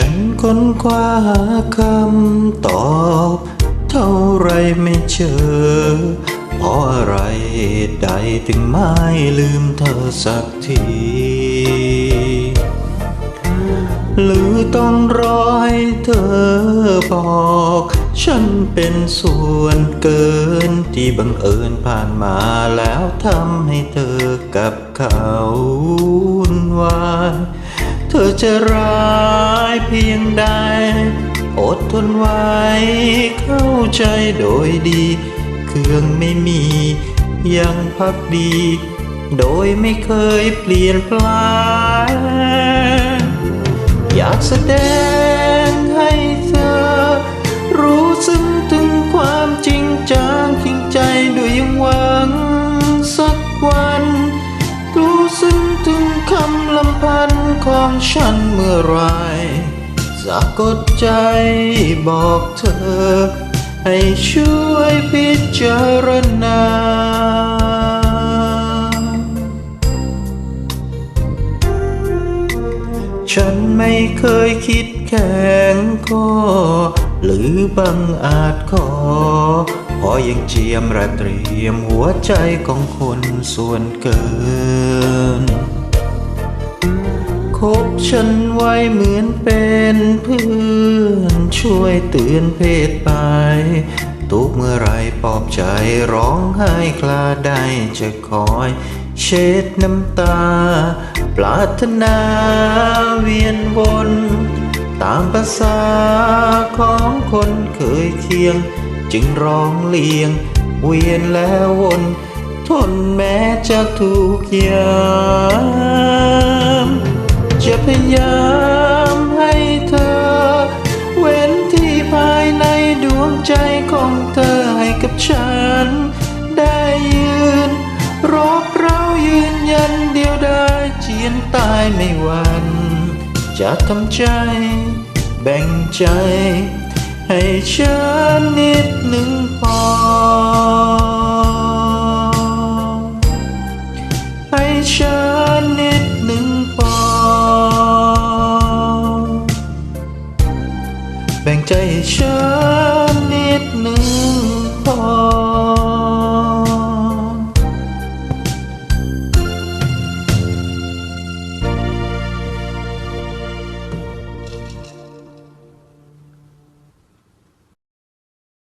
ฉันค้นคว้าหาคำตอบ เท่าไรไม่เจอ เพราะอะไรใดถึงไม่ลืมเธอสักที หรือต้องรอให้เธอบอก ฉันเป็นส่วนเกินที่บังเอิญผ่านมาแล้วทำให้เธอกับเขาวุ่นวาย เธอจะร้าย เพียงใด อดทนไว้เข้าใจโดยดี เครื่องไม่มียังพักดี โดยไม่เคยเปลี่ยนแปลงอยากแสดงให้เธอ รู้ซึ้งถึงความจริงจังจริงใจด้วยยังหวังสักวัน รู้ซึ้งถึงคำลำพันของฉันเมื่อไร สะกดใจบอกเธอ ให้ช่วยพิจารณา ฉันไม่เคยคิดแข็งคอหรือบังอาจขอเพอยังเจียมระเตรียมหัวใจของคนส่วนเกิน บฉันไว้เหมือนเป็นเพื่อนช่วยเตือนเพศไปทุกเมื่อไรปลอบใจร้องไห้คลาได้จะคอยเช็ดน้ำตา ปรารถนาเวียนวน ตามภาษาของคนเคยเคียง จึงร้องเลียง เวียนแล้ววน ทนแม้จะถูกยาม ไม่หวันจะทำใจ แบ่งใจ ให้ฉันนิดหนึ่งพอ ให้ฉันนิดหนึ่งพอ แบ่งใจให้ฉัน